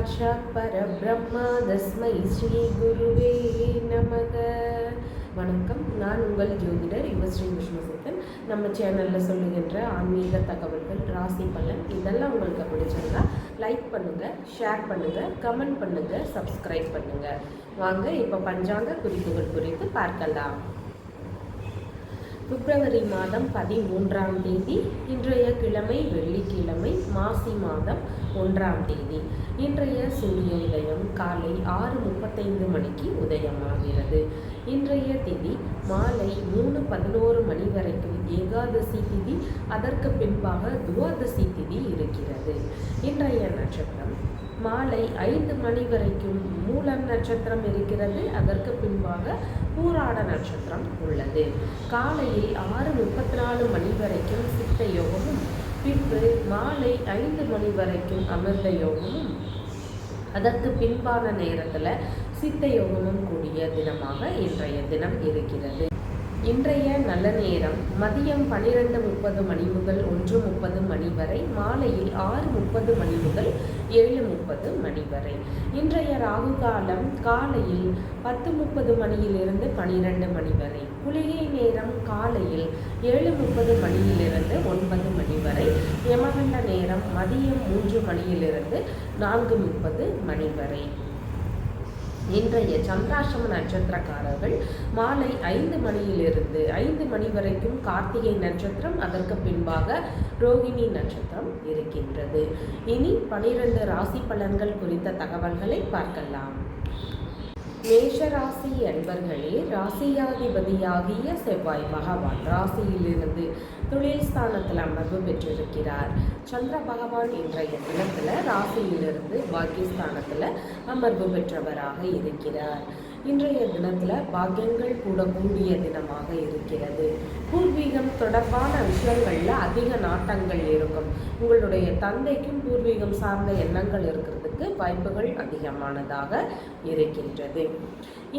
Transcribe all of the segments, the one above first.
சாட்சாத் பரபிரம்மா தஸ்மை ஸ்ரீ குருவே நமக. வணக்கம். நான் உங்கள் ஜோதிடர் யுவஸ்ரீ விஷ்ணுசித்தன். நம்ம சேனலில் சொல்லுகின்ற ஆன்மீக தகவல்கள் ராசி பலன் இதெல்லாம் உங்களுக்கு பிடிச்சிருந்தா லைக் பண்ணுங்கள் ஷேர் பண்ணுங்கள் கமெண்ட் பண்ணுங்கள் சப்ஸ்கிரைப் பண்ணுங்கள் வாங்க இப்போ பஞ்சாங்க குறிப்புகள் குறித்து பார்க்கலாம். பிப்ரவரி மாதம் பதிமூன்றாம் தேதி இன்றைய கிழமை வெள்ளிக்கிழமை மாசி மாதம் ஒன்றாம் தேதி. இன்றைய சூரிய உதயம் காலை ஆறு முப்பத்தைந்து மணிக்கு உதயமாகிறது. இன்றைய திதி மாலை மூணு பதினோரு மணி வரைக்கும் ஏகாதசி திதி அதற்கு பின்பாக துவாதசி திதி இருக்கிறது. இன்றைய நட்சத்திரம் மாலை ஐந்து மணி வரைக்கும் மூலம் நட்சத்திரம் இருக்கிறது. அதற்கு பின்பாக பூராட நட்சத்திரம் உள்ளது. காலையில் ஆறு முப்பத்தி நாலு மணி வரைக்கும் சித்த யோகமும் பின்பு மாலை ஐந்து மணி வரைக்கும் அமிர்த யோகமும் அதற்கு பின்பான நேரத்தில் சித்த யோகமும் கூடிய தினமாக இன்றைய தினம் இருக்கிறது. இன்றைய நல்ல நேரம் மதியம் பன்னிரெண்டு முப்பது மணி முதல் ஒன்று முப்பது மணி வரை மாலையில் ஆறு முப்பது மணி முதல் ஏழு முப்பது மணி வரை. இன்றைய ராகு காலம் காலையில் பத்து முப்பது மணியிலிருந்து பனிரெண்டு மணி வரை. குளிகை நேரம் காலையில் ஏழு முப்பது மணியிலிருந்து ஒன்பது மணி வரை. யமகண்ட நேரம் மதியம் மூன்று மணியிலிருந்து நான்கு முப்பது மணி வரை. இன்றைய சந்திராசிரம நட்சத்திரக்காரர்கள் மாலை ஐந்து மணியிலிருந்து ஐந்து மணி வரைக்கும் கார்த்திகை நட்சத்திரம் அதற்கு பின்பாக ரோகிணி நட்சத்திரம் இருக்கின்றது. இனி பனிரெண்டு ராசி பலன்கள் குறித்த தகவல்களை பார்க்கலாம். மேஷராசி அன்பர்களே ராசியாதிபதியாகிய செவ்வாய் பகவான் ராசியிலிருந்து தொழில் ஸ்தானத்தில் அமர்வு பெற்றிருக்கிறார். சந்திர பகவான் இன்றைய தினத்தில் ராசியிலிருந்து பாக்கியஸ்தானத்தில் அமர்வு பெற்றவராக இருக்கிறார். இன்றைய தினத்தில் பாக்கியங்கள் கூடக்கூடிய தினமாக இருக்கிறது. பூர்வீகம் தொடர்பான விஷயங்களில் அதிக நாட்டங்கள் இருக்கும். உங்களுடைய தந்தைக்கும் பூர்வீகம் சார்ந்த எண்ணங்கள் இருக்கிறதுக்கு வாய்ப்புகள் அதிகமானதாக இருக்கின்றது.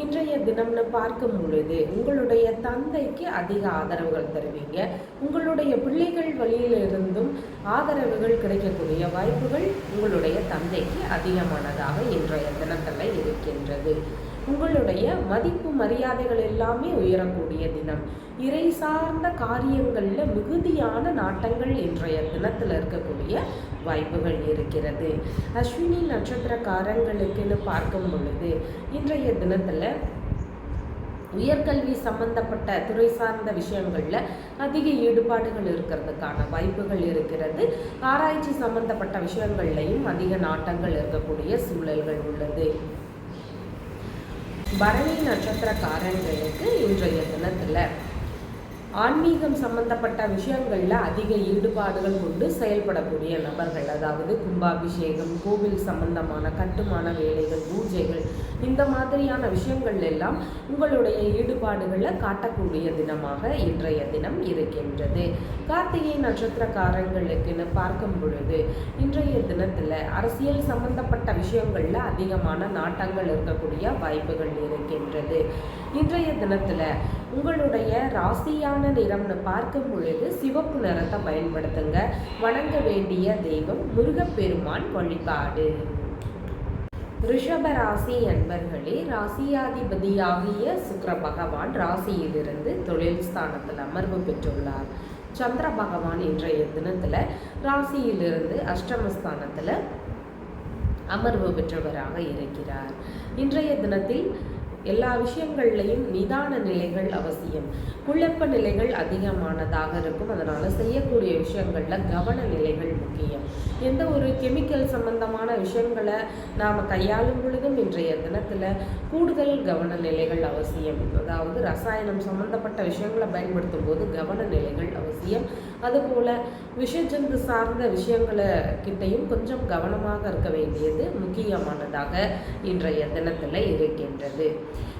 இன்றைய தினம்னு பார்க்கும் பொழுது உங்களுடைய தந்தைக்கு அதிக ஆதரவுகள் தருவீங்க. உங்களுடைய பிள்ளைகள் வழியிலிருந்தும் ஆதரவுகள் கிடைக்கக்கூடிய வாய்ப்புகள் உங்களுடைய தந்தைக்கு அதிகமானதாக இன்றைய தினத்தில் இருக்கின்றது. உங்களுடைய மதிப்பு மரியாதைகள் எல்லாமே உயரக்கூடிய தினம். இறை சார்ந்த காரியங்களில் மிகுதியான நாட்டங்கள் இன்றைய தினத்தில் இருக்கக்கூடிய வாய்ப்புகள் இருக்கிறது. அஸ்வினி நட்சத்திரக்காரங்களுக்குன்னு பார்க்கும் பொழுது இன்றைய தினத்தில் உயர்கல்வி சம்பந்தப்பட்ட துறை சார்ந்த விஷயங்களில் அதிக ஈடுபாடுகள் இருக்கிறதுக்கான வாய்ப்புகள் இருக்கிறது. ஆராய்ச்சி சம்பந்தப்பட்ட விஷயங்கள்லையும் அதிக நாட்டங்கள் இருக்கக்கூடிய சூழல்கள் உள்ளது. பரணி நட்சத்திரக்காரங்களுக்கு இன்றைய தினத்தில் ஆன்மீகம் சம்பந்தப்பட்ட விஷயங்களில் அதிக ஈடுபாடுகள் கொண்டு செயல்படக்கூடிய நபர்கள் அதாவது கும்பாபிஷேகம் கோவில் சம்பந்தமான கட்டுமான வேலைகள் பூஜைகள் இந்த மாதிரியான விஷயங்கள் எல்லாம் உங்களுடைய ஈடுபாடுகளை காட்டக்கூடிய தினமாக இன்றைய தினம் இருக்கின்றது. கார்த்திகை நட்சத்திரக்காரங்களுக்குன்னு பார்க்கும் பொழுது இன்றைய தினத்தில் அரசியல் சம்பந்தப்பட்ட விஷயங்களில் அதிகமான நாட்டங்கள் இருக்கக்கூடிய வாய்ப்புகள் இருக்கின்றது. இன்றைய தினத்தில் உங்களுடைய ராசியான நிறம்னு பார்க்கும் பொழுது சிவப்பு நிறத்தை பயன்படுத்துங்க. வணங்க வேண்டிய தெய்வம் முருகப்பெருமான் வழிபாடு. ரிஷப ராசி அன்பர்களே ராசியாதிபதியாகிய சுக்கர பகவான் ராசியிலிருந்து தொழில் ஸ்தானத்தில் அமர்வு பெற்றுள்ளார். சந்திர பகவான் இன்றைய தினத்தில் ராசியிலிருந்து அஷ்டமஸ்தானத்தில் அமர்வு பெற்றவராக இருக்கிறார். இன்றைய தினத்தில் எல்லா விஷயங்கள்லையும் நிதான நிலைகள் அவசியம். குழப்ப நிலைகள் அதிகமானதாக இருக்கும். அதனால் செய்யக்கூடிய விஷயங்களில் கவன நிலைகள் முக்கியம். எந்த ஒரு கெமிக்கல் சம்பந்தமான விஷயங்களை நாம் கையாளும் பொழுதும் இன்றைய தினத்தில் கூடுதல் கவன நிலைகள் அவசியம். அதாவது ரசாயனம் சம்பந்தப்பட்ட விஷயங்களை பயன்படுத்தும் போது கவன நிலைகள் அவசியம். அதுபோல் விஷஜந்து சார்ந்த விஷயங்களை கிட்டையும் கொஞ்சம் கவனமாக இருக்க வேண்டியது முக்கியமானதாக இன்றைய தினத்தில் இருக்கின்றது.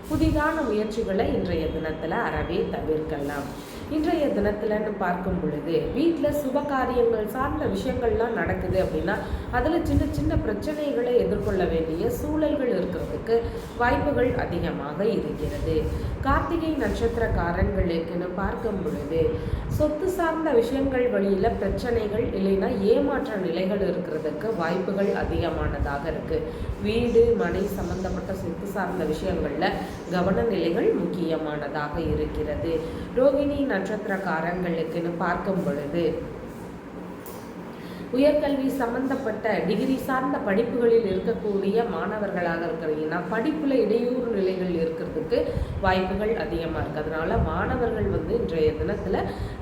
புதிதான முயற்சிகளை இன்றைய தினத்தில் அறவே தவிர்க்கலாம். இன்றைய தினத்தில்னு பார்க்கும் பொழுது வீட்டில் சுப காரியங்கள் சார்ந்த விஷயங்கள்லாம் நடக்குது அப்படின்னா அதில் சின்ன சின்ன பிரச்சனைகளை எதிர்கொள்ள வேண்டிய சூழல்கள் இருக்கிறதுக்கு வாய்ப்புகள் அதிகமாக இருக்கிறது. கார்த்திகை நட்சத்திரக்காரங்களுக்குன்னு பார்க்கும் பொழுது சொத்து சார்ந்த விஷயங்கள் வழியில் பிரச்சனைகள் இல்லைன்னா ஏமாற்ற நிலைகள் இருக்கிறதுக்கு வாய்ப்புகள் அதிகமானதாக இருக்குது வீடு மனை சம்பந்தப்பட்ட சொத்து சார்ந்த விஷயங்களில் கவன நிலைகள் முக்கியமானதாக இருக்கிறது. ரோகிணி நட்சத்திரக்காரங்களுக்குன்னு பார்க்கும் பொழுது உயர்கல்வி சம்பந்தப்பட்ட டிகிரி சார்ந்த படிப்புகளில் இருக்கக்கூடிய மாணவர்களாக இருக்கிறீங்கன்னா படிப்பில் இடையூறு நிலைகள் இருக்கிறதுக்கு வாய்ப்புகள் அதிகமாக இருக்குது அதனால் மாணவர்கள் வந்து இன்றைய தினத்தில்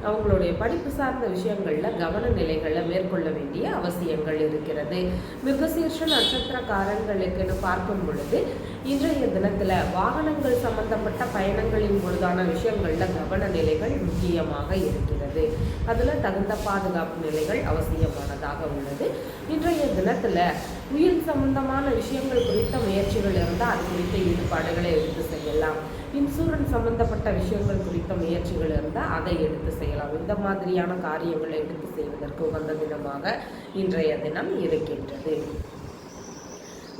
அவங்களுடைய படிப்பு சார்ந்த விஷயங்களில் கவன நிலைகளை மேற்கொள்ள வேண்டிய அவசியங்கள் இருக்கிறது. மிருகசீர்ஷ நட்சத்திரக்காரங்களுக்குன்னு பார்க்கும் பொழுது இன்றைய தினத்தில் வாகனங்கள் சம்பந்தப்பட்ட பயணங்களின் பொழுதான விஷயங்களில் கவன நிலைகள் முக்கியமாக இருக்கிறது. அதில் தகுந்த பாதுகாப்பு நிலைகள் அவசியமானதாக உள்ளது. இன்றைய தினத்தில் உயிர் சம்பந்தமான விஷயங்கள் குறித்த முயற்சிகள் இருந்தால் அது குறித்த ஈடுபாடுகளை எடுத்து செய்யலாம். இன்சூரன்ஸ் சம்பந்தப்பட்ட விஷயங்கள் குறித்த முயற்சிகள் இருந்தால் அதை எடுத்து செய்யலாம். இந்த மாதிரியான காரியங்களை எடுத்து செய்வதற்கு உகந்த தினமாக இன்றைய தினம் இருக்கின்றது.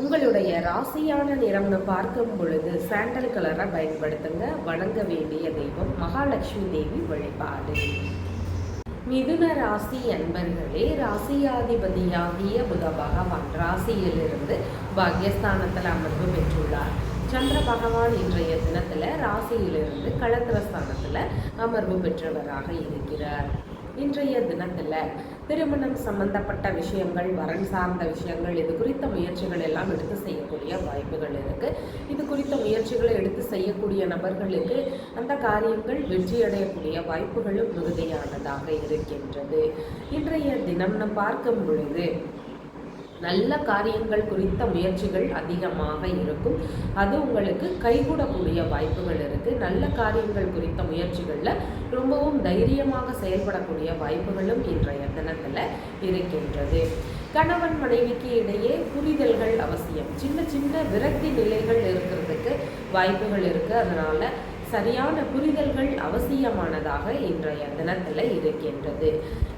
உங்களுடைய ராசியான நிறம்னு பார்க்கும் பொழுது சாண்டல் கலரை பயன்படுத்துங்க. வணங்க வேண்டிய தெய்வம் மகாலட்சுமி தேவி வழிபாடு. மிதுன ராசி அன்பர்களே ராசியாதிபதியாகிய புத பகவான் ராசியிலிருந்து பாக்யஸ்தானத்தில் அமர்வு பெற்றுள்ளார். சந்திர பகவான் இன்றைய தினத்தில் ராசியிலிருந்து களத்திரஸ்தானத்தில் அமர்வு பெற்றவராக இருக்கிறார். இன்றைய தினத்தில் திருமணம் சம்பந்தப்பட்ட விஷயங்கள் வரன் சார்ந்த விஷயங்கள் இது குறித்த முயற்சிகள் எல்லாம் எடுத்து செய்யக்கூடிய வாய்ப்புகள் இருக்குது இது குறித்த முயற்சிகளை எடுத்து செய்யக்கூடிய நபர்களுக்கு அந்த காரியங்கள் வெற்றியடையக்கூடிய வாய்ப்புகளும் மிகுதியானதாக இருக்கின்றது. இன்றைய தினம் நம் பார்க்கும் பொழுது நல்ல காரியங்கள் குறித்த முயற்சிகள் அதிகமாக இருக்கும். அது உங்களுக்கு கைகூடக்கூடிய வாய்ப்புகள் இருக்குது நல்ல காரியங்கள் குறித்த முயற்சிகளில் ரொம்பவும் தைரியமாக செயல்படக்கூடிய வாய்ப்புகளும் இன்றைய தினத்தில் இருக்கின்றது. கணவன் மனைவிக்கு இடையே புரிதல்கள் அவசியம். சின்ன சின்ன விரக்தி நிலைகள் இருக்கிறதுக்கு வாய்ப்புகள் இருக்குது அதனால் சரியான புரிதல்கள் அவசியமானதாக இன்றைய தினத்தில் இருக்கின்றது.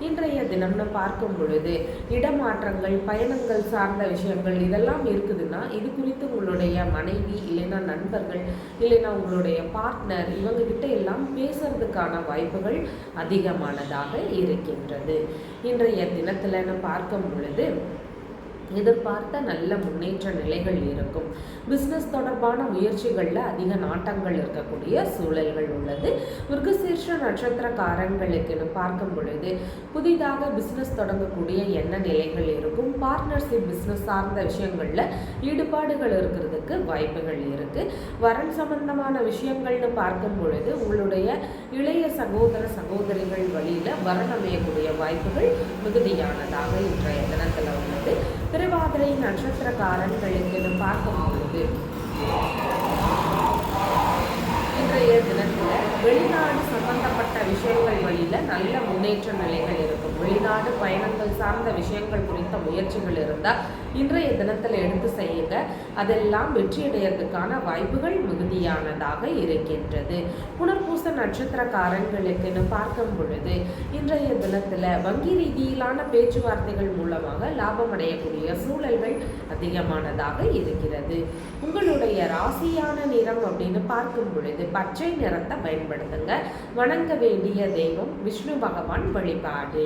இன்றைய தினம்னு பார்க்கும் பொழுது இடமாற்றங்கள் பயணங்கள் சார்ந்த விஷயங்கள் இதெல்லாம் இருக்குதுன்னா இது குறித்து உங்களுடைய மனைவி இல்லைன்னா நண்பர்கள் இல்லைன்னா உங்களுடைய பார்ட்னர் இவங்க கிட்ட எல்லாம் பேசுறதுக்கான வாய்ப்புகள் அதிகமானதாக இருக்கின்றது. இன்றைய தினத்தில் பார்க்கும் பொழுது எதிர்பார்த்த நல்ல முன்னேற்ற நிலைகள் இருக்கும். பிஸ்னஸ் தொடர்பான முயற்சிகளில் அதிக நாட்டங்கள் இருக்கக்கூடிய சூழல்கள் உள்ளது. மிருகசீர்ஷ நட்சத்திரக்காரங்களுக்குன்னு பார்க்கும் பொழுது புதிதாக பிஸ்னஸ் தொடங்கக்கூடிய என்ன நிலைகள் இருக்கும். பார்ட்னர்ஷிப் பிஸ்னஸ் சார்ந்த விஷயங்களில் ஈடுபாடுகள் இருக்கிறதுக்கு வாய்ப்புகள் இருக்குது வரன் சம்பந்தமான விஷயங்கள்னு பார்க்கும் பொழுது உங்களுடைய இளைய சகோதர சகோதரிகள் வழியில் வரன் அமையக்கூடிய வாய்ப்புகள் மிகுதியானதாக இன்றைய தினத்தில் உள்ளது. திருவாதிரை நட்சத்திரக்காரன்களுக்கு பார்க்கும் பொழுது இன்றைய தினத்தில் வெளிநாடு சம்பந்தப்பட்ட விஷயங்கள் வழியில் நல்ல முன்னேற்ற நிலைகள் இருக்கும். வெளிநாடு பயணங்கள் சார்ந்த விஷயங்கள் குறித்த முயற்சிகள் இருந்தால் இன்றைய தினத்தில் எடுத்து செய்யுங்க. அதெல்லாம் வெற்றியடையறதுக்கான வாய்ப்புகள் மிகுதியானதாக இருக்கின்றது. புனர்பூச நட்சத்திரக்காரங்களுக்குன்னு பார்க்கும் பொழுது இன்றைய தினத்தில் வங்கி ரீதியிலான பேச்சுவார்த்தைகள் மூலமாக லாபம் அடையக்கூடிய சூழல்கள் அதிகமானதாக இருக்கிறது. உங்களுடைய ராசியான நிறம் அப்படின்னு பார்க்கும் பொழுது பச்சை நிறத்தை பயன்படுத்துங்க. வணங்க வேண்டிய தெய்வம் விஷ்ணு பகவான் வழிபாடு.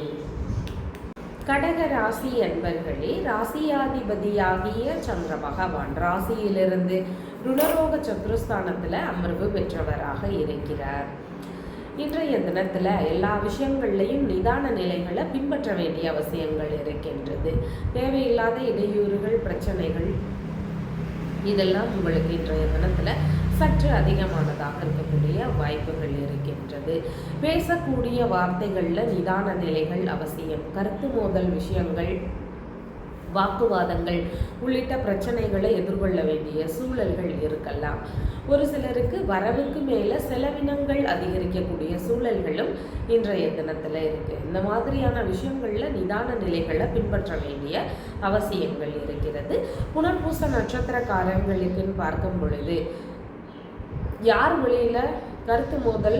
கடக ராசி என்பர்களே ராசியாதிபதியாகிய சந்திர பகவான் ராசியிலிருந்து ருணரோக சத்ருஸ்தானத்தில் அமர்வு பெற்றவராக இருக்கிறார். இன்றைய தினத்தில் எல்லா விஷயங்கள்லையும் நிதான நிலைகளை பின்பற்ற வேண்டிய அவசியங்கள் இருக்கின்றது. தேவையில்லாத இடையூறுகள் பிரச்சனைகள் இதெல்லாம் உங்களுக்கு இன்றைய தினத்தில் சற்று அதிகமானதாக இருக்கக்கூடிய வாய்ப்புகள் இருக்கின்றது. பேசக்கூடிய வார்த்தைகளில் நிதான நிலைகள் அவசியம். கருத்து மோதல் விஷயங்கள் வாக்குவாதங்கள் உள்ளிட்ட பிரச்சனைகளை எதிர்கொள்ள வேண்டிய சூழல்கள் இருக்கலாம். ஒரு சிலருக்கு வரவுக்கு மேலே செலவினங்கள் அதிகரிக்கக்கூடிய சூழல்களும் இன்றைய தினத்தில் இருக்குது இந்த மாதிரியான விஷயங்களில் நிதான நிலைகளை பின்பற்ற வேண்டிய அவசியங்கள் இருக்கிறது. புனர்பூச யார் மொழியில் கருத்து மோதல்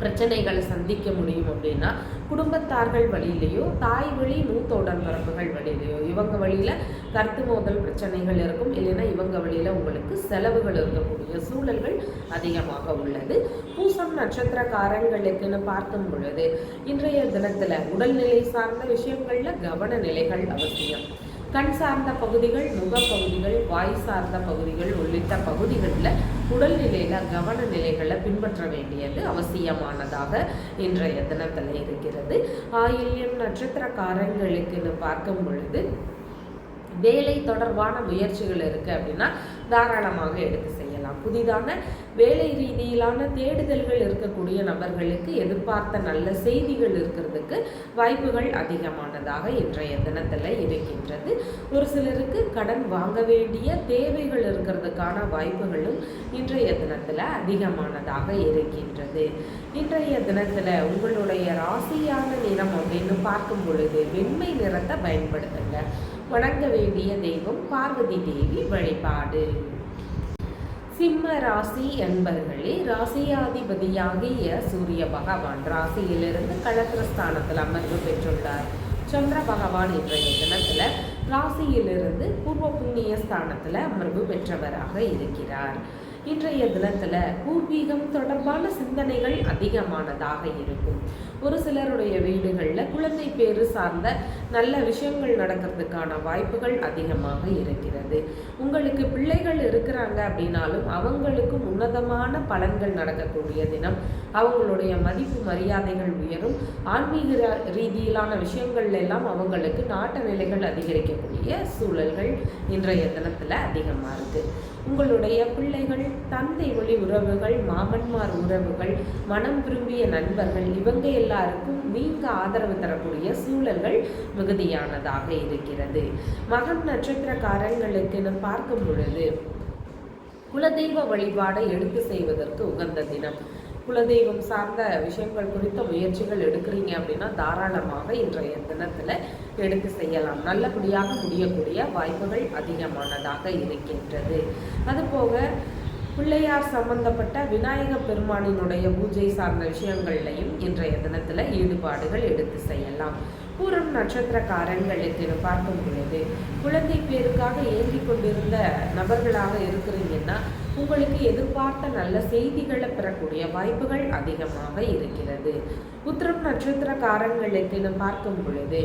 பிரச்சனைகளை சந்திக்க முடியும் அப்படின்னா குடும்பத்தார்கள் வழியிலையோ தாய் வழி மூத்த உடன்பிறப்புகள் வழியிலையோ இவங்க வழியில் கருத்து மோதல் பிரச்சனைகள் இருக்கும். இல்லைன்னா இவங்க வழியில் உங்களுக்கு செலவுகள் இருக்கக்கூடிய சூழல்கள் அதிகமாக உள்ளது. பூசம் நட்சத்திரக்காரங்களுக்குன்னு பார்க்கும் பொழுது இன்றைய தினத்தில் உடல்நிலை சார்ந்த விஷயங்களில் கவன நிலைகள் அவசியம். கண் சார்ந்த பகுதிகள் முகப்பகுதிகள் வாய் சார்ந்த பகுதிகள் உள்ளிட்ட பகுதிகளில் உடல்நிலையில் கவன நிலைகளை பின்பற்ற வேண்டியது அவசியமானதாக இன்றைய தினத்தில் இருக்கிறது. ஆயில்யம் நட்சத்திரக்காரங்களுக்குன்னு பார்க்கும் பொழுது வேலை தொடர்பான முயற்சிகள் இருக்குது அப்படின்னா தாராளமாக எடுத்து செய்யும் புதிதான வேலை ரீதியிலான தேடுதல்கள் இருக்கக்கூடிய நபர்களுக்கு எதிர்பார்த்த நல்ல செய்திகள் இருக்கிறதுக்கு வாய்ப்புகள் அதிகமானதாக இன்றைய தினத்தில் இருக்கின்றது. ஒரு சிலருக்கு கடன் வாங்க வேண்டிய தேவைகள் இருக்கிறதுக்கான வாய்ப்புகளும் இன்றைய தினத்தில் அதிகமானதாக இருக்கின்றது. இன்றைய தினத்தில் உங்களுடைய ராசியான நிறம் அப்படின்னு பார்க்கும் பொழுது வெண்மை நிறத்தை பயன்படுத்துங்க. வணங்க வேண்டிய தெய்வம் பார்வதி தேவி வழிபாடு. சிம்ம ராசி என்பர்களே ராசியாதிபதியாகிய சூரிய பகவான் ராசியிலிருந்து களத்திரஸ்தானத்தில் அமர்வு பெற்றுள்ளார். சந்திர பகவான் இன்றைய தினத்தில் ராசியிலிருந்து பூர்வ புண்ணிய ஸ்தானத்தில் அமர்வு பெற்றவராக இருக்கிறார். இன்றைய தினத்தில் பூர்வீகம் தொடர்பான சிந்தனைகள் அதிகமானதாக இருக்கும். ஒரு சிலருடைய வீடுகளில் குழந்தை பேரு சார்ந்த நல்ல விஷயங்கள் நடக்கிறதுக்கான வாய்ப்புகள் அதிகமாக இருக்கிறது. உங்களுக்கு பிள்ளைகள் இருக்கிறாங்க அப்படின்னாலும் அவங்களுக்கு உன்னதமான பலன்கள் நடக்கக்கூடிய தினம் அவங்களுடைய மதிப்பு மரியாதைகள் உயரும். ஆன்மீக ரீதியிலான விஷயங்கள்ல எல்லாம் அவங்களுக்கு நாட்ட நிலைகள் அதிகரிக்கக்கூடிய சூழல்கள் இன்றைய தினத்தில் அதிகமாக இருக்குது உங்களுடைய பிள்ளைகள் தந்தை ஒளி உறவுகள் மாமன்மார் உறவுகள் மனம் விரும்பிய நண்பர்கள் இவங்க எல்லாருக்கும் நீங்க ஆதரவு தரக்கூடிய சூழல்கள் மிகுதியானதாக இருக்கிறது. மகம் நட்சத்திரக்காரங்களுக்குன்னு பார்க்கும் பொழுது குலதெய்வ வழிபாடை எடுத்து செய்வதற்கு உகந்த தினம். குலதெய்வம் சார்ந்த விஷயங்கள் குறித்த முயற்சிகள் எடுக்கிறீங்க அப்படின்னா தாராளமாக இன்றைய தினத்தில் எடுத்து செய்யலாம். நல்லபடியாக முடியக்கூடிய வாய்ப்புகள் அதிகமானதாக இருக்கின்றது. அதுபோக பிள்ளையார் சம்பந்தப்பட்ட விநாயக பெருமானினுடைய பூஜை சார்ந்த விஷயங்கள்லையும் இன்றைய தினத்தில் ஈடுபாடுகள் எடுத்து செய்யலாம். பூரம் நட்சத்திரக்காரங்களுக்கு பார்க்கும் பொழுது குழந்தை பேருக்காக ஏங்கி கொண்டிருந்த நபர்களாக இருக்கிறீங்கன்னா உங்களுக்கு எதிர்பார்த்த நல்ல செய்திகளை பெறக்கூடிய வாய்ப்புகள் அதிகமாக இருக்கிறது. உத்திரம் நட்சத்திரக்காரங்களுக்கு பார்க்கும் பொழுது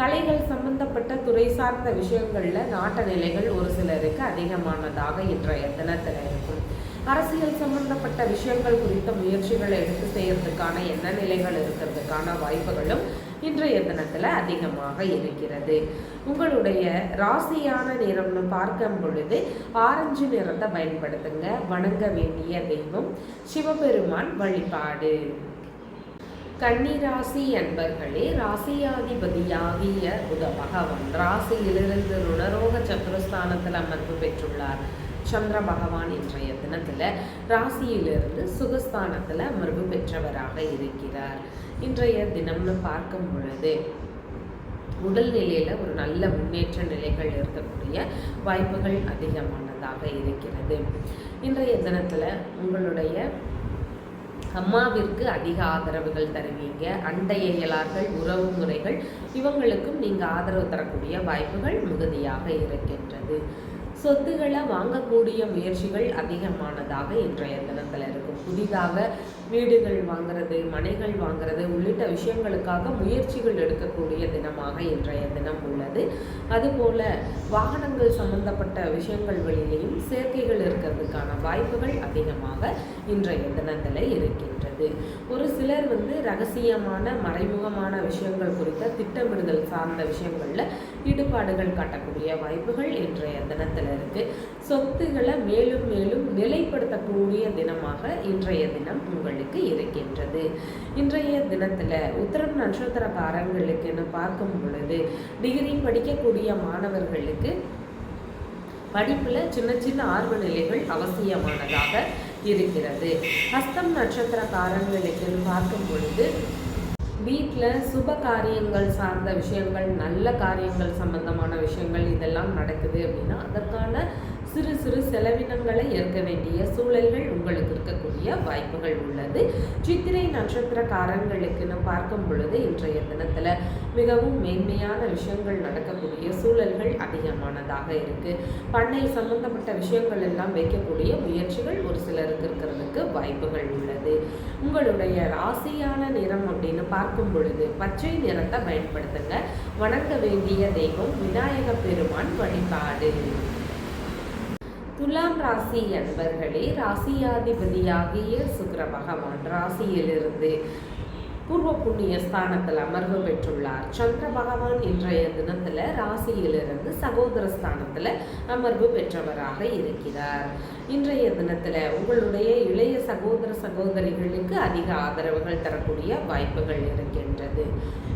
கலைகள் சம்பந்தப்பட்ட துறை சார்ந்த விஷயங்களில் நாட்ட நிலைகள் ஒரு சிலருக்கு அதிகமானதாக இன்றைய தினத்தில் இருக்கும். அரசியல் சம்பந்தப்பட்ட விஷயங்கள் குறித்த முயற்சிகளை எடுத்து செய்யறதுக்கான என்ன நிலைகள் இருக்கிறதுக்கான வாய்ப்புகளும் இன்றைய தினத்தில் அதிகமாக இருக்கிறது. உங்களுடைய ராசியான நிறம்னு பார்க்கும் பொழுது ஆரஞ்சு நிறத்தை பயன்படுத்துங்க. வணங்க வேண்டிய தெய்வம் சிவபெருமான் வழிபாடு. கன்னிராசி என்பர்களே ராசியாதிபதியாகிய புத பகவான் ராசியிலிருந்து ருணரோக சத்துரஸ்தானத்தில் அமர்வு பெற்றுள்ளார். சந்திர பகவான் இன்றைய தினத்தில் ராசியிலிருந்து சுகஸ்தானத்தில் அமர்வு பெற்றவராக இருக்கிறார். இன்றைய தினம்னு பார்க்கும் பொழுது உடல்நிலையில் ஒரு நல்ல முன்னேற்ற நிலைகள் இருக்கக்கூடிய வாய்ப்புகள் அதிகமானதாக இருக்கிறது. இன்றைய தினத்தில் உங்களுடைய அம்மாவிற்கு அதிக ஆதரவுகள் தருவீங்க. அண்டையலார்கள் உறவு முறைகள் இவங்களுக்கும் நீங்கள் ஆதரவு தரக்கூடிய வாய்ப்புகள் மிகுதியாக இருக்கின்றது. சொத்துக்களை வாங்கக்கூடிய முயற்சிகள் அதிகமானதாக இன்றைய தினத்தில் இருக்கும் புதிதாக வீடுகள் வாங்குறது மனைகள் வாங்குறது உள்ளிட்ட விஷயங்களுக்காக முயற்சிகள் எடுக்கக்கூடிய தினமாக இன்றைய தினம் உள்ளது. அதுபோல் வாகனங்கள் சம்பந்தப்பட்ட விஷயங்கள் வழியிலையும் சேர்க்கைகள் இருக்கிறதுக்கான வாய்ப்புகள் அதிகமாக இன்றைய தினத்தில் வருது ஒரு சிலர் வந்து ரகசியமான மறைமுகமான விஷயங்கள் குறித்த திட்டமிடுதல் சார்ந்த விஷயங்களில் ஈடுபாடுகள் காட்டக்கூடிய வாய்ப்புகள் இன்றைய தினத்தில் இருக்கு. சொத்துக்களை மேலும் மேலும் நிலைப்படுத்தக்கூடிய தினமாக இன்றைய தினம் உங்களுக்கு இருக்கின்றது. இன்றைய தினத்தில் உத்தரம் நட்சத்திரக்காரங்களுக்குன்னு பார்க்கும் பொழுது டிகிரி படிக்கக்கூடிய மாணவர்களுக்கு படிப்பில் சின்ன சின்ன ஆர்வ நிலைகள் அவசியமானதாக இருக்கிறது. ஹஸ்தம் நட்சத்திரக்காரர்களுக்கு பார்க்கும் பொழுது வீட்டில் சுப காரியங்கள் சார்ந்த விஷயங்கள் நல்ல காரியங்கள் சம்பந்தமான விஷயங்கள் இதெல்லாம் நடக்குது அப்படின்னா அதற்கான சிறு சிறு செலவினங்களை ஏற்க வேண்டிய சூழல்கள் உங்களுக்கு இருக்கக்கூடிய வாய்ப்புகள் உள்ளது. சித்திரை நட்சத்திரக்காரங்களுக்குன்னு பார்க்கும் பொழுது இன்றைய தினத்தில் மிகவும் மேன்மையான விஷயங்கள் நடக்கக்கூடிய சூழல்கள் அதிகமானதாக இருக்குது பண்ணை சம்பந்தப்பட்ட விஷயங்கள் எல்லாம் வைக்கக்கூடிய முயற்சிகள் ஒரு சிலருக்கு இருக்கிறதுக்கு வாய்ப்புகள் உள்ளது. உங்களுடைய ராசியான நிறம் அப்படின்னு பார்க்கும் பொழுது பச்சை நிறத்தை பயன்படுத்துங்க. வணங்க வேண்டிய தெய்வம் விநாயக பெருமான் வழிபாடு. துலாம் ராசி அன்பர்களே ராசியாதிபதியாகிய சுக்கர பகவான் ராசியிலிருந்து பூர்வ புண்ணிய ஸ்தானத்தில் அமர்வு பெற்றுள்ளார். சந்திர பகவான் இன்றைய தினத்தில் ராசியிலிருந்து சகோதர ஸ்தானத்தில் அமர்வு பெற்றவராக இருக்கிறார். இன்றைய தினத்தில் உங்களுடைய இளைய சகோதர சகோதரிகளுக்கு அதிக ஆதரவுகள் தரக்கூடிய வாய்ப்புகள் இருக்கின்றது.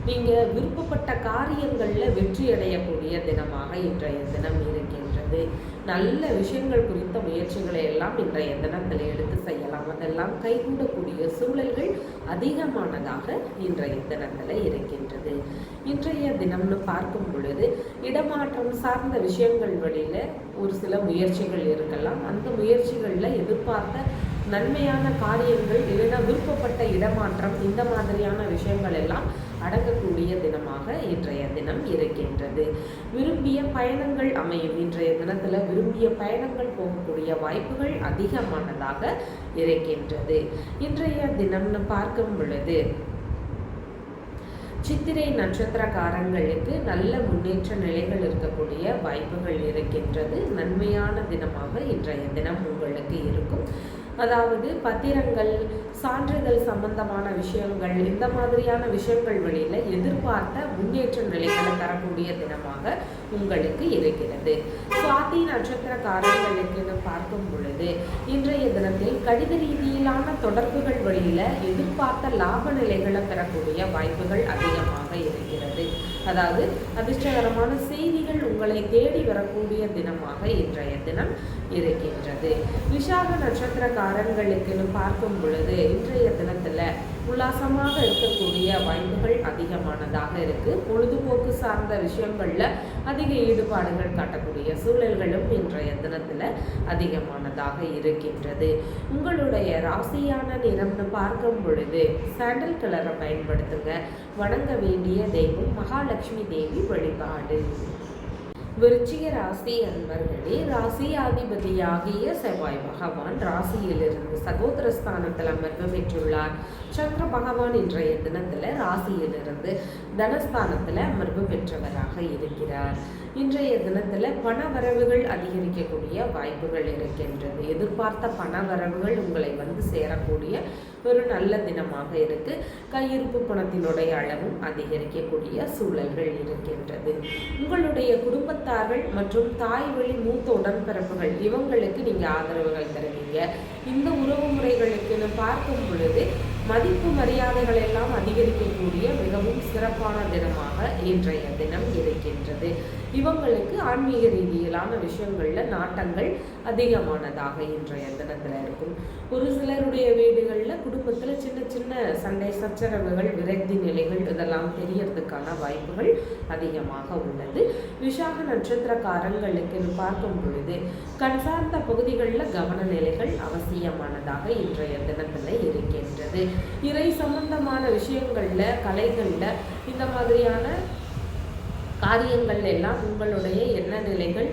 நீங்கள் விருப்பப்பட்ட காரியங்களில் வெற்றி அடையக்கூடிய தினமாக இன்றைய தினம் இருக்கின்றது. நல்ல விஷயங்கள் குறித்த முயற்சிகளை எல்லாம் இன்றைய தினத்தில் எடுத்து செய்ய அதெல்லாம் கைகூடக்கூடிய சூழல்கள் அதிகமானதாக இன்றைய தினத்தில் இருக்கின்றது. இன்றைய தினம்னு பார்க்கும் பொழுது இடமாற்றம் சார்ந்த விஷயங்கள் வழியில் ஒரு சில முயற்சிகள் இருக்கலாம். அந்த முயற்சிகளில் எதிர்பார்த்த நன்மையான காரியங்கள் இல்லைன்னா விருப்பப்பட்ட இடமாற்றம் இந்த மாதிரியான விஷயங்கள் எல்லாம் அடங்கக்கூடிய தினமாக இன்றைய தினம் இருக்கின்றது. விரும்பிய பயணங்கள் அமையும். இன்றைய தினத்தில் விரும்பிய பயணங்கள் போகக்கூடிய வாய்ப்புகள் அதிகமானதாக இருக்கின்றது. இன்றைய தினம்னு பார்க்கும் பொழுது சித்திரை நட்சத்திரக்காரங்களுக்கு நல்ல முன்னேற்ற நிலைகள் இருக்கக்கூடிய வாய்ப்புகள் இருக்கின்றது. நன்மையான தினமாக இன்றைய தினம் உங்களுக்கு இருக்கும். அதாவது பத்திரங்கள் சான்றிதழ் சம்பந்தமான விஷயங்கள் இந்த மாதிரியான விஷயங்கள் வழியில் எதிர்பார்த்த முன்னேற்ற நிலைகளை தரக்கூடிய தினமாக உங்களுக்கு இருக்கிறது. சுவாதி நட்சத்திரக்காரர்களுக்குன்னு பார்க்கும் பொழுது இன்றைய தினத்தில் கடித ரீதியிலான தொடர்புகள் வழியில் எதிர்பார்த்த லாப நிலைகளை பெறக்கூடிய வாய்ப்புகள் அதிகமாக இருக்கிறது. அதாவது அதிர்ஷ்டகரமான செய்திகள் உங்களை தேடி வரக்கூடிய தினமாக இன்றைய தினம் இருக்கின்றது. விசாக நட்சத்திரக்காரர்களுக்குன்னு பார்க்கும் பொழுது இன்றைய தினத்தில் உல்லாசமாக இருக்கக்கூடிய வாய்ப்புகள் அதிகமானதாக இருக்கு. பொழுதுபோக்கு சார்ந்த விஷயங்களில் அதிக ஈடுபாடுகள் காட்டக்கூடிய சூழல்களும் இன்றைய தினத்தில் அதிகமானதாக இருக்கின்றது. உங்களுடைய ராசியான நிறம்னு பார்க்கும் பொழுது சாண்டல் கலரை பயன்படுத்துங்க. வணங்க வேண்டிய தெய்வம் மகாலட்சுமி தேவி வழிபாடு. விருச்சிக ராசி அன்பர்களே ராசியாதிபதியாகிய செவ்வாய் பகவான் ராசியிலிருந்து சகோதரஸ்தானத்தில் அமர்வு பெற்றுள்ளார். சந்திர பகவான் இன்றைய தினத்தில் ராசியிலிருந்து தனஸ்தானத்தில் அமர்வு பெற்றவராக இருக்கிறார். இன்றைய தினத்தில் பண வரவுகள் அதிகரிக்கக்கூடிய வாய்ப்புகள் இருக்கின்றது. எதிர்பார்த்த பண வரவுகள் உங்களை வந்து சேரக்கூடிய ஒரு நல்ல தினமாக இருக்கு. கையிருப்பு பணத்தினுடைய அளவும் அதிகரிக்கக்கூடிய சூழல்கள் இருக்கின்றது. உங்களுடைய குடும்பத்தார்கள் மற்றும் தாய் வழி மூத்த உடன்பிறப்புகள் இவங்களுக்கு நீங்க ஆதரவுகள் தருவீங்க. இந்த உறவு முறைகளுக்குன்னு பார்க்கும் பொழுது மதிப்பு மரியாதைகள் எல்லாம் அதிகரிக்கக்கூடிய மிகவும் சிறப்பான தினமாக இன்றைய தினம் இருக்கின்றது. இவங்களுக்கு ஆன்மீக ரீதியிலான விஷயங்களில் நாட்டங்கள் அதிகமானதாக இன்றைய தினத்தில் இருக்கும். ஒரு சிலருடைய வீடுகளில் குடும்பத்தில் சின்ன சின்ன சண்டை சச்சரவுகள் விரக்தி நிலைகள் இதெல்லாம் தெரியறதுக்கான வாய்ப்புகள் அதிகமாக உள்ளது. விஷாக நட்சத்திரக்காரங்களுக்கு பார்க்கும் பொழுது கண் சார்ந்த பகுதிகளில் கவன நிலைகள் அவசியமானதாக இன்றைய தினத்தில் இருக்கின்றது. இறை சம்பந்தமான விஷயங்களில் கலைகளில் இந்த மாதிரியான காரியங்கள் எல்லாம் உங்களுடைய எண்ண நிலைகள்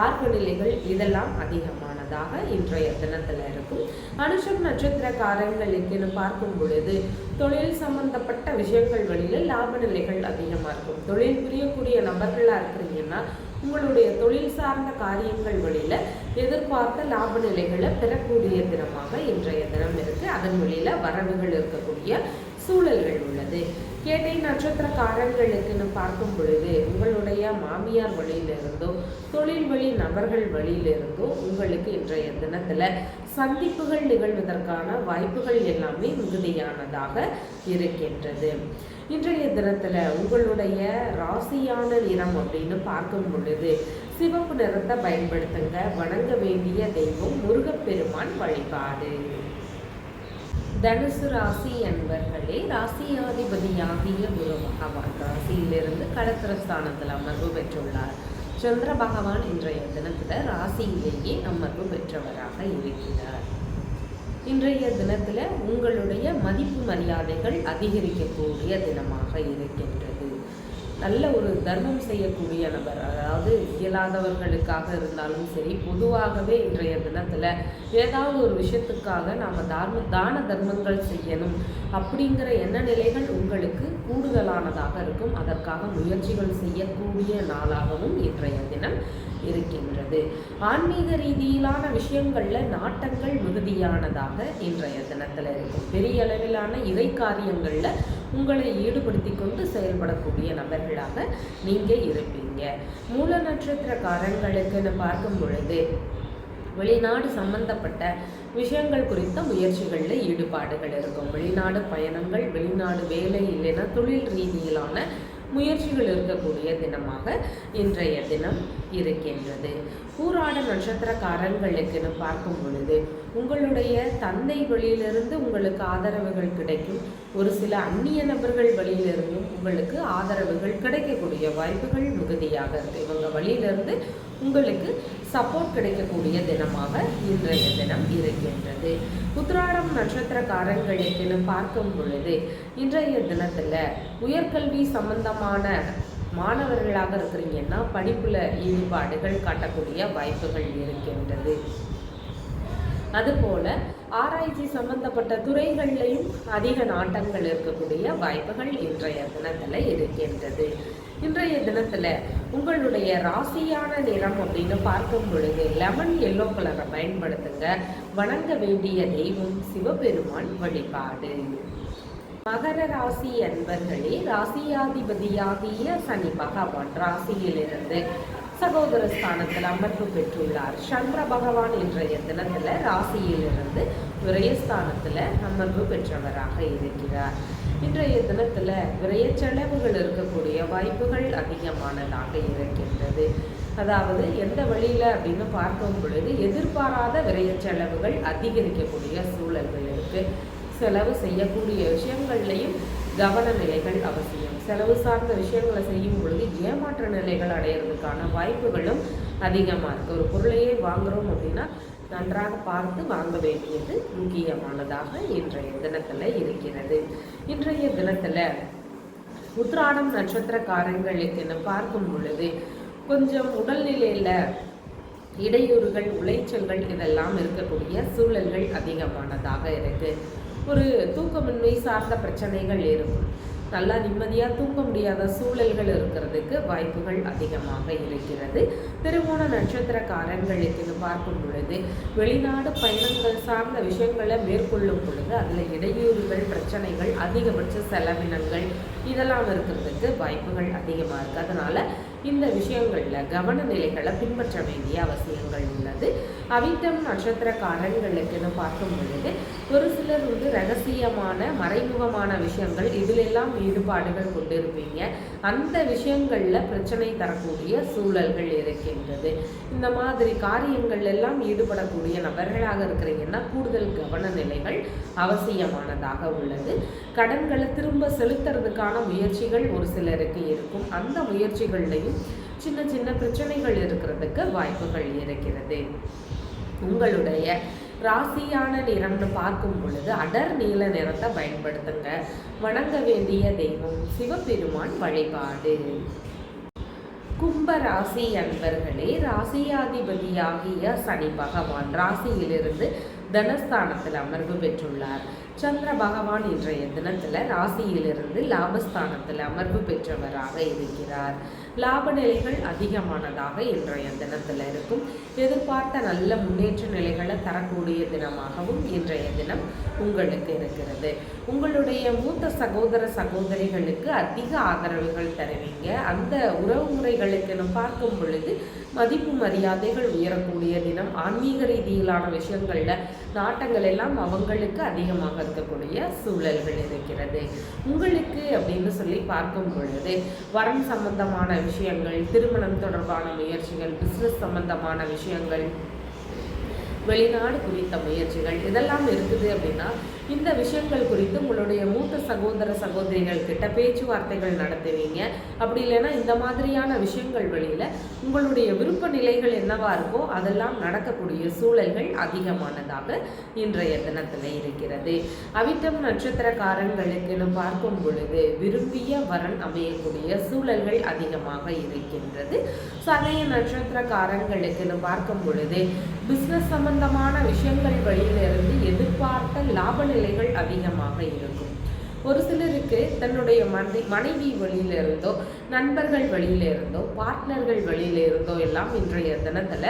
ஆர்வ நிலைகள் இதெல்லாம் அதிகமானதாக இன்றைய தினத்தில் இருக்கும். அனுஷம் நட்சத்திரக்காரங்களுக்குன்னு பார்க்கும் பொழுது தொழில் சம்பந்தப்பட்ட விஷயங்கள் வழியில் லாப நிலைகள் அதிகமாக இருக்கும். தொழில் புரியக்கூடிய நபர்களாக இருக்கிறீங்கன்னா உங்களுடைய தொழில் சார்ந்த காரியங்கள் வழியில் எதிர்பார்த்த லாப நிலைகளை பெறக்கூடிய தினமாக இன்றைய தினம் இருக்குது அதன் வழியில் வரவுகள் இருக்கக்கூடிய சூழல்கள் உள்ளது. கேட்டை நட்சத்திரக்காரர்களுக்குன்னு பார்க்கும் பொழுது உங்களுடைய மாமியார் வழியிலிருந்தோ தொழில் வழி நபர்கள் வழியிலிருந்தோ உங்களுக்கு இன்றைய தினத்தில் சந்திப்புகள் நிகழ்வதற்கான வாய்ப்புகள் எல்லாமே மிகுதியானதாக இருக்கின்றது. இன்றைய தினத்தில் உங்களுடைய ராசியான நிறம் அப்படின்னு பார்க்கும் பொழுது சிவப்பு நிறத்தை பயன்படுத்துங்க வணங்க வேண்டிய தெய்வம் முருகப்பெருமான் வழிபாடு. தனுசு ராசி அன்பர்களே ராசியாதிபதியாகிய குரு பகவான் ராசியிலிருந்து கடத்திர ஸ்தானத்தில் அமர்வு பெற்றுள்ளார். சந்திர பகவான் இன்றைய தினத்தில் ராசியிலேயே அமர்வு பெற்றவராக இருக்கிறார். இன்றைய தினத்தில் உங்களுடைய மதிப்பு மரியாதைகள் அதிகரிக்கக்கூடிய தினமாக இருக்கின்றது. நல்ல ஒரு தர்மம் செய்யக்கூடிய நபர் அதாவது இயலாதவர்களுக்காக இருந்தாலும் சரி பொதுவாகவே இன்றைய தினத்தில் ஏதாவது ஒரு விஷயத்துக்காக நாம் தார்ம தான தர்மங்கள் செய்யணும் அப்படிங்கிற எண்ண நிலைகள் உங்களுக்கு கூடுதலானதாக இருக்கும். அதற்காக முயற்சிகள் செய்யக்கூடிய நாளாகவும் இன்றைய தினம் இருக்கின்றது. ஆன்மீக ரீதியிலான விஷயங்களில் நாட்டங்கள் மிகுதியானதாக இன்றைய தினத்தில் இருக்கும். பெரிய அளவிலான இறை காரியங்களில் உங்களை ஈடுபடுத்தி கொண்டு செயல்படக்கூடிய நபர்களாக நீங்கள் இருப்பீங்க. மூல நட்சத்திரக்காரங்களுக்குன்னு பார்க்கும் பொழுது வெளிநாடு சம்பந்தப்பட்ட விஷயங்கள் குறித்த முயற்சிகளில் ஈடுபாடுகள் இருக்கும். வெளிநாடு பயணங்கள் வெளிநாடு வேலை இல்லைன்னா தொழில் ரீதியிலான முயற்சிகள் இருக்கக்கூடிய தினமாக இன்றைய தினம் இருக்கின்றது. பூராட நட்சத்திரக்காரங்களுக்குன்னு பார்க்கும் பொழுது உங்களுடைய தந்தை வழியிலிருந்து உங்களுக்கு ஆதரவுகள் கிடைக்கும். ஒரு சில அந்நிய நபர்கள் வழியிலிருந்தும் உங்களுக்கு ஆதரவுகள் கிடைக்கக்கூடிய வாய்ப்புகள் மிகுதியாக இருக்கு. இவங்க வழியிலிருந்து உங்களுக்கு சப்போர்ட் கிடைக்கக்கூடிய தினமாக இன்றைய தினம் இருக்கின்றது. உத்ராடம் நட்சத்திரக்காரங்களுக்குன்னு பார்க்கும் பொழுது இன்றைய தினத்தில் உயர்கல்வி சம்பந்தமான மாணவர்களாக இருக்கிறீங்கன்னா படிப்பில் ஈடுபாடுகள் காட்டக்கூடிய வாய்ப்புகள் இருக்கின்றது. அதுபோல ஆராய்ச்சி சம்பந்தப்பட்ட துறைகள்லையும் அதிக நாட்டங்கள் இருக்கக்கூடிய வாய்ப்புகள் இன்றைய தினத்தில் இருக்கின்றது. இன்றைய தினத்துல உங்களுடைய ராசியான நிறம் அப்படின்னு பார்க்கும் பொழுது லெமன் எல்லோ கலரை பயன்படுத்துங்க. வணங்க வேண்டிய தெய்வம் சிவபெருமான் வழிபாடு. மகர ராசி அன்பர்களே ராசியாதிபதியாகிய சனி பகவான் ராசியிலிருந்து சகோதர ஸ்தானத்தில் அமர்வு பெற்றுள்ளார். சந்திர பகவான் இன்றைய தினத்துல ராசியிலிருந்து விரயஸ்தானத்தில் அமர்வு பெற்றவராக இருக்கிறார். இன்றைய தினத்தில் விரைய செலவுகள் இருக்கக்கூடிய வாய்ப்புகள் அதிகமானதாக இருக்கின்றது. அதாவது எந்த வழியில் அப்படின்னு பார்க்கும் பொழுது எதிர்பாராத விரைய செலவுகள் அதிகரிக்கக்கூடிய சூழல்கள் இருக்கு. செலவு செய்யக்கூடிய விஷயங்கள்லையும் கவன நிலைகள் அவசியம். செலவு சார்ந்த விஷயங்களை செய்யும் பொழுது ஏமாற்ற நிலைகள் அடையிறதுக்கான வாய்ப்புகளும் அதிகமாக இருக்குது ஒரு பொருளையே வாங்குகிறோம் அப்படின்னா நன்றாக பார்த்து வாங்க வேண்டியது முக்கியமானதாக இன்றைய தினத்தில் இருக்கிறது. இன்றைய தினத்தில் உத்ராடம் நட்சத்திரக்காரங்களுக்கு பார்க்கும் பொழுது கொஞ்சம் உடல்நிலையில் இடையூறுகள் உளைச்சல்கள் இதெல்லாம் இருக்கக்கூடிய சூழல்கள் அதிகமானதாக இருக்குது ஒரு தூக்கமின்மை சார்ந்த பிரச்சனைகள் இருக்கும் நல்லா நிம்மதியாக தூங்க முடியாத சூழல்கள் இருக்கிறதுக்கு வாய்ப்புகள் அதிகமாக இருக்கிறது. திருவோண நட்சத்திரக்காரங்களுக்கு பார்க்கும் பொழுது வெளிநாடு பயணங்கள் சார்ந்த விஷயங்களை மேற்கொள்ளும் பொழுது அதில் இடையூறுகள் பிரச்சனைகள் அதிகபட்ச செலவினங்கள் இதெல்லாம் இருக்கிறதுக்கு வாய்ப்புகள் அதிகமாக இருக்குது அதனால் இந்த விஷயங்களில் கவன நிலைகளை பின்பற்ற வேண்டிய அவசியங்கள் உள்ளது. அவிட்டம் நட்சத்திரக்காரங்களுக்குன்னு பார்க்கும் பொழுது ஒரு சிலர் வந்து ரகசியமான மறைமுகமான விஷயங்கள் இதிலெல்லாம் ஈடுபாடுகள் கொண்டிருப்பீங்க. அந்த விஷயங்களில் பிரச்சனை தரக்கூடிய சூழல்கள் இருக்கின்றது. இந்த மாதிரி காரியங்கள் எல்லாம் ஈடுபடக்கூடிய நபர்களாக இருக்கிறீங்கன்னா கூடுதல் கவன நிலைகள் அவசியமானதாக உள்ளது. கடன்களை திரும்ப செலுத்துறதுக்கான முயற்சிகள் ஒரு சிலருக்கு இருக்கும். அந்த முயற்சிகள்லையும் சின்ன சின்ன பிரச்சனைகள் இருக்கிறதுக்கு வாய்ப்புகள் இருக்கிறது. உங்களுடைய ராசியான நிறம்னு பார்க்கும் பொழுது அடர் நீல நிறத்தை பயன்படுத்துங்க. வணங்க வேண்டிய தெய்வம் சிவபெருமான் வழிபாடு. கும்ப ராசி அன்பர்களே ராசியாதிபதியாகிய சனி பகவான் ராசியிலிருந்து தனஸ்தானத்தில் அமர்வு பெற்றுள்ளார். சந்திர பகவான் இன்றைய தினத்தில் ராசியிலிருந்து லாபஸ்தானத்தில் அமர்வு பெற்றவராக இருக்கிறார். லாப நிலைகள் அதிகமானதாக இன்றைய தினத்தில் இருக்கும். எதிர்பார்த்த நல்ல முன்னேற்ற நிலைகளை தரக்கூடிய தினமாகவும் இன்றைய தினம் உங்களுக்கு இருக்கிறது. உங்களுடைய மூத்த சகோதர சகோதரிகளுக்கு அதிக ஆதரவுகள் தருவீங்க. அந்த உறவு முறைகளுக்கு பார்க்கும் பொழுது மதிப்பு மரியாதைகள் உயரக்கூடிய தினம் ஆன்மீக ரீதியிலான விஷயங்களில் நாட்டங்கள் எல்லாம் அவங்களுக்கு அதிகமாக இருக்கக்கூடிய சூழல்கள் இருக்கிறது. உங்களுக்கு அப்படின்னு சொல்லி பார்க்கும் பொழுது வரம் சம்பந்தமான விஷயங்கள் திருமணம் தொடர்பான முயற்சிகள் பிஸ்னஸ் சம்பந்தமான விஷயங்கள் வெளிநாடு குறித்த முயற்சிகள் இதெல்லாம் இருக்குது அப்படின்னா இந்த விஷயங்கள் குறித்து உங்களுடைய மூத்த சகோதர சகோதரிகள் கிட்ட பேச்சுவார்த்தைகள் நடத்துவீங்க. அப்படி இல்லைன்னா இந்த மாதிரியான விஷயங்கள் வழியில் உங்களுடைய விருப்ப நிலைகள் என்னவா இருக்கோ அதெல்லாம் நடக்கக்கூடிய சூழல்கள் அதிகமானதாக இன்றைய தினத்தில் இருக்கிறது. அவிட்டம் நட்சத்திரக்காரங்களுக்குன்னு பார்க்கும் பொழுது விரும்பிய வரன் அமையக்கூடிய சூழல்கள் அதிகமாக இருக்கின்றது. சதய நட்சத்திரக்காரங்களுக்குன்னு பார்க்கும் பொழுது பிஸ்னஸ் சம்பந்தமான விஷயங்கள் வழியிலிருந்து எதிர்பார்த்த லாப நிலை சூழ்நிலைகள் அதிகமாக இருக்கும். ஒரு சிலருக்கு தன்னுடைய மனை மனைவி வழியிலிருந்தோ நண்பர்கள் வழியிலிருந்தோ பார்ட்னர்கள் வழியிலிருந்தோ எல்லாம் இன்றைய தினத்தில்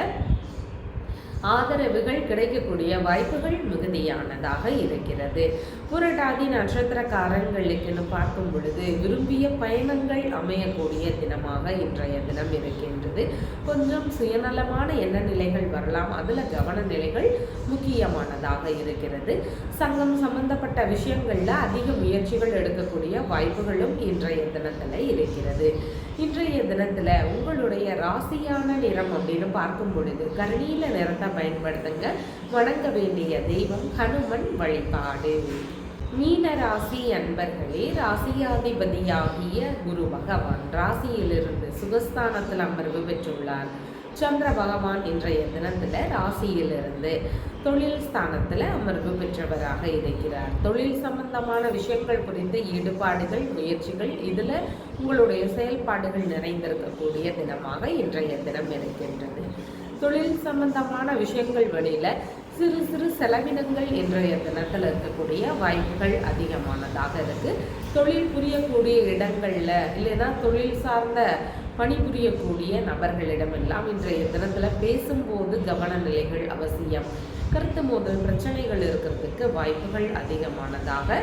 ஆதரவுகள் கிடைக்கக்கூடிய வாய்ப்புகள் மிகுதியானதாக இருக்கிறது. புரட்டாதி நட்சத்திரக்காரங்களுக்குன்னு பார்க்கும் பொழுது விரும்பிய பயணங்கள் அமையக்கூடிய தினமாக இன்றைய தினம் இருக்கின்றது. கொஞ்சம் சுயநலமான எண்ண நிலைகள் வரலாம். அதில் கவன நிலைகள் முக்கியமானதாக இருக்கிறது. சங்கம் சம்பந்தப்பட்ட விஷயங்களில் அதிக முயற்சிகள் எடுக்கக்கூடிய வாய்ப்புகளும் இன்றைய தினத்தில் இருக்கிறது. இன்றைய தினத்தில் உங்களுடைய ராசியான நிறம் அப்படின்னு பார்க்கும் பொழுது கருணீல நிறத்தை பயன்படுத்துங்க. வணங்க வேண்டிய தெய்வம் ஹனுமன் வழிபாடு. மீன ராசி அன்பர்களே ராசியாதிபதியாகிய குரு பகவான் ராசியிலிருந்து சுகஸ்தானத்தில் அமர்வு பெற்றுள்ளார். சந்திர பகவான் இன்றைய தினத்தில் ராசியிலிருந்து தொழில் ஸ்தானத்தில் அமர்வு பெற்றவராக இருக்கிறார். தொழில் சம்பந்தமான விஷயங்கள் குறித்த ஈடுபாடுகள் முயற்சிகள் இதில் உங்களுடைய செயல்பாடுகள் நிறைந்திருக்கக்கூடிய தினமாக இன்றைய தினம் இருக்கின்றது. தொழில் சம்பந்தமான விஷயங்கள் வழியில் சிறு சிறு செலவினங்கள் இன்றைய தினத்தில் இருக்கக்கூடிய வாய்ப்புகள் அதிகமானதாக இருக்குது தொழில் புரியக்கூடிய இடங்களில் இல்லைன்னா தொழில் சார்ந்த பணிபுரியக்கூடிய நபர்களிடமெல்லாம் இன்றைய தினத்தில் பேசும்போது கவன நிலைகள் அவசியம். கருத்து மோதல் பிரச்சனைகள் இருக்கிறதுக்கு வாய்ப்புகள் அதிகமானதாக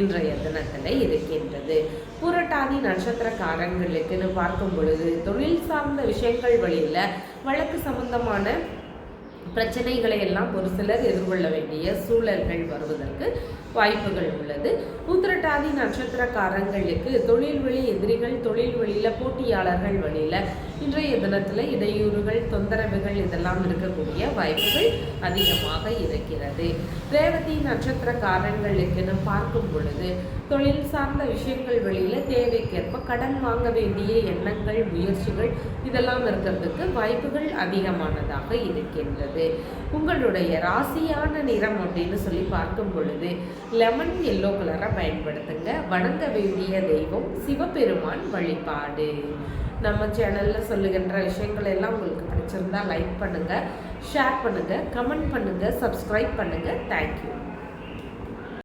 இன்றைய தினத்தில் இருக்கின்றது. புரட்டாதி நட்சத்திரக்காரங்களுக்குன்னு பார்க்கும் பொழுது தொழில் சார்ந்த விஷயங்கள் வழியில் வழக்கு சம்பந்தமான பிரச்சனைகளை எல்லாம் ஒரு சிலர் எதிர்கொள்ள வேண்டிய சூழல்கள் வருவதற்கு வாய்ப்புகள் உள்ளது. உத்திரட்டாதி நட்சத்திரக்காரங்களுக்கு தொழில் வழி எதிரிகள் தொழில் வழியில் போட்டியாளர்கள் வழியில் இன்றைய தினத்தில் இடையூறுகள் தொந்தரவுகள் இதெல்லாம் இருக்கக்கூடிய வாய்ப்புகள் அதிகமாக இருக்கிறது. ரேவதி நட்சத்திரக்காரங்களுக்குன்னு பார்க்கும் பொழுது தொழில் சார்ந்த விஷயங்கள் வழியில் தேவைக்கேற்ப கடன் வாங்க வேண்டிய எண்ணங்கள் முயற்சிகள் இதெல்லாம் இருக்கிறதுக்கு வாய்ப்புகள் அதிகமானதாக இருக்கின்றது. உங்களுடைய ராசியான நிறம் அப்படின்னு சொல்லி பார்க்கும் பொழுது லெமன் எல்லோ கலரை பயன்படுத்துங்க. வணங்க வேண்டிய தெய்வம் சிவபெருமான் வழிபாடு. நம்ம சேனலில் சொல்லுகின்ற விஷயங்கள் எல்லாம் உங்களுக்கு பிடிச்சிருந்தா லைக் பண்ணுங்கள் ஷேர் பண்ணுங்கள் கமெண்ட் பண்ணுங்கள் சப்ஸ்கிரைப் பண்ணுங்கள் தேங்க்யூ